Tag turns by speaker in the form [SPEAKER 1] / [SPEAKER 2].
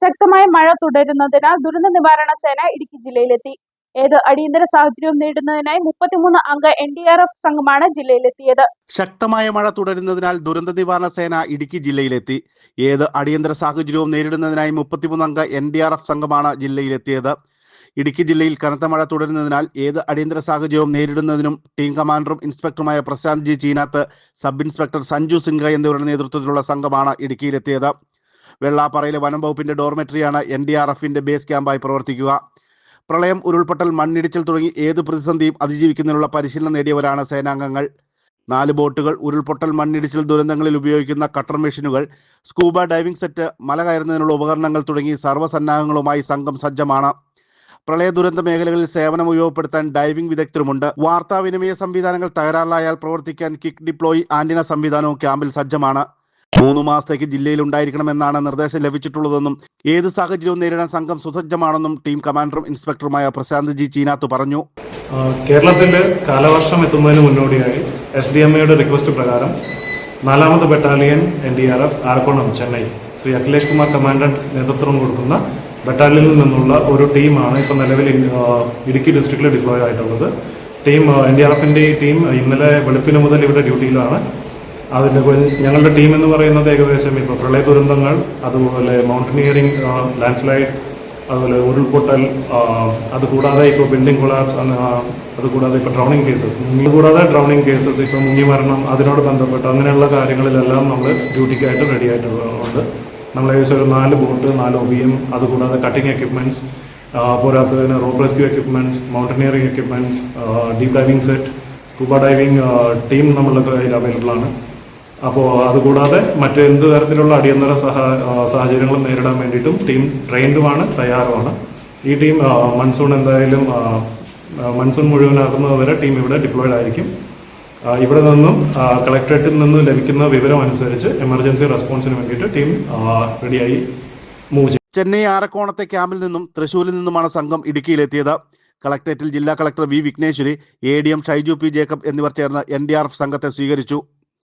[SPEAKER 1] ശക്തമായ മഴ തുടരുന്നതിനാൽ ദുരന്ത നിവാരണ സേന ഇടുക്കി ജില്ലയിലെത്തി. ഏത് അടിയന്തര സാഹചര്യവും നേരിടുന്നതിനായി മുപ്പത്തിമൂന്ന് അംഗ എൻ ഡി ആർ എഫ് സംഘമാണ് ജില്ലയിലെത്തിയത്.
[SPEAKER 2] ശക്തമായ മഴ തുടരുന്നതിനാൽ ദുരന്ത നിവാരണ സേന ഇടുക്കി ജില്ലയിലെത്തി. ഏത് അടിയന്തര സാഹചര്യവും നേരിടുന്നതിനായി മുപ്പത്തിമൂന്ന് അംഗ എൻ ഡി ആർ എഫ് സംഘമാണ് ജില്ലയിലെത്തിയത്. ഇടുക്കി ജില്ലയിൽ കനത്ത മഴ തുടരുന്നതിനാൽ ഏത് അടിയന്തര സാഹചര്യവും നേരിടുന്നതിനും ടീം കമാൻഡറും ഇൻസ്പെക്ടറുമായ Prashanth G Cheenath sub inspector Sanju Singh എന്നിവരുടെ നേതൃത്വത്തിലുള്ള സംഘമാണ് ഇടുക്കിയിലെത്തിയത്. വെള്ളാപ്പാറയിലെ വനം വകുപ്പിന്റെ ഡോർമെട്രിയാണ് എൻ ഡി ആർ എഫിന്റെ ബേസ് ക്യാമ്പായി പ്രവർത്തിക്കുക. പ്രളയം ഉരുൾപൊട്ടൽ മണ്ണിടിച്ചിൽ തുടങ്ങി ഏത് പ്രതിസന്ധിയും അതിജീവിക്കുന്നതിനുള്ള പരിശീലനം നേടിയവരാണ് സേനാംഗങ്ങൾ. നാല് ബോട്ടുകൾ ഉരുൾപൊട്ടൽ മണ്ണിടിച്ചിൽ ദുരന്തങ്ങളിൽ ഉപയോഗിക്കുന്ന കട്ടർ മെഷീനുകൾ സ്കൂബ ഡൈവിംഗ് സെറ്റ് മല കയറുന്നതിനുള്ള ഉപകരണങ്ങൾ തുടങ്ങി സർവസന്നാഹങ്ങളുമായി സംഘം സജ്ജമാണ്. പ്രളയ ദുരന്ത മേഖലകളിൽ സേവനം ഉപയോഗപ്പെടുത്താൻ ഡൈവിംഗ് വിദഗ്ധരുമുണ്ട്. വാർത്താവിനിമയ സംവിധാനങ്ങൾ തകരാറിലായാൽ പ്രവർത്തിക്കാൻ കിക്ക് ഡിപ്ലോയി ആന്റിന സംവിധാനവും ക്യാമ്പിൽ സജ്ജമാണ്. മൂന്ന് മാസത്തേക്ക് ജില്ലയിൽ ഉണ്ടായിരിക്കണമെന്നാണ് നിർദ്ദേശം ലഭിച്ചിട്ടുള്ളതെന്നും ഏത് സാഹചര്യവും നേരിടാൻ സംഘം സുസജ്ജമാണെന്നും ടീം കമാൻഡറും ഇൻസ്പെക്ടറുമായ പ്രശാന്ത് ജി ചീനാത്ത് പറഞ്ഞു.
[SPEAKER 3] കേരളത്തിന്റെ കാലവർഷം എത്തുന്നതിന് മുന്നോടിയായി എസ് ഡി എം എയുടെ റിക്വസ്റ്റ് പ്രകാരം നാലാമത് battalion N D R F Arakkonam Chennai Shri Akhilesh Kumar commandant നേതൃത്വം കൊടുക്കുന്ന ബറ്റാലിയനിൽ നിന്നുള്ള ഒരു ടീമാണ് ഇപ്പോൾ നിലവിൽ ഇടുക്കി ഡിസ്ട്രിക്റ്റിൽ ഡിപ്ലോയ് ആയിട്ടുള്ളത്. ടീം എൻ ഡി ആർ എഫിന്റെ ഈ ടീം ഇന്നലെ വെളുപ്പിന് മുതൽ ഇവിടെ ഡ്യൂട്ടിയിലാണ്. കൂടെ ഞങ്ങളുടെ ടീം എന്ന് പറയുന്നത് ഏകദേശം ഇപ്പോൾ പ്രളയ ദുരന്തങ്ങൾ അതുപോലെ മൗണ്ടനിയറിംഗ് ലാൻഡ്സ്ലൈഡ് അതുപോലെ ഉരുൾപൊട്ടൽ അതുകൂടാതെ ഇപ്പോൾ ബിൽഡിംഗ് കൊളാപ്സ് അതുകൂടാതെ ഇപ്പോൾ ഡ്രൗണിങ് കേസസ് കൂടാതെ ഡ്രൗണിങ് കേസസ് ഇപ്പോൾ മുങ്ങി മരണം അതിനോട് ബന്ധപ്പെട്ട് അങ്ങനെയുള്ള കാര്യങ്ങളിലെല്ലാം നമ്മൾ ഡ്യൂട്ടിക്കായിട്ട് റെഡി ആയിട്ടുള്ളതുകൊണ്ട് നമ്മൾ ഏകദേശം ഒരു നാല് ബോട്ട് നാല് ഒ ബി എം അതുകൂടാതെ കട്ടിംഗ് എക്യുപ്മെന്റ്സ് പോരാത്തതിന് rope rescue equipments mountaineering equipments deep diving set scuba diving team നമ്മളുടെ കയ്യിൽ അവൈലബിൾ ആണ്. അപ്പോൾ അതുകൂടാതെ മറ്റെന്ത് തരത്തിലുള്ള അടിയന്തര സഹ സാഹചര്യങ്ങളും നേരിടാൻ വേണ്ടിയിട്ടും ടീം ട്രെയിൻഡുമാണ് തയ്യാറുമാണ്. ഈ ടീം മൺസൂൺ എന്തായാലും മൺസൂൺ മുഴുവനാകുന്നത് വരെ ടീം ഇവിടെ ഡിപ്ലോയ്ഡ് ആയിരിക്കും. ഇവിടെ നിന്നും കളക്ടറേറ്റിൽ നിന്ന് ലഭിക്കുന്ന വിവരം അനുസരിച്ച് എമർജൻസി റെസ്പോൺസിന് വേണ്ടിയിട്ട് ടീം റെഡിയായി മൂവ് ചെയ്യും.
[SPEAKER 2] ചെന്നൈ ആറക്കോണത്തെ ക്യാമ്പിൽ നിന്നും തൃശൂരിൽ നിന്നുമാണ് സംഘം ഇടുക്കിയിലെത്തിയത്. കളക്ടറേറ്റിൽ ജില്ലാ collector V Vigneshwari A D M Shaiju P Jacob എന്നിവർ ചേർന്ന് എൻ ഡി ആർ എഫ് സംഘത്തെ സ്വീകരിച്ചു.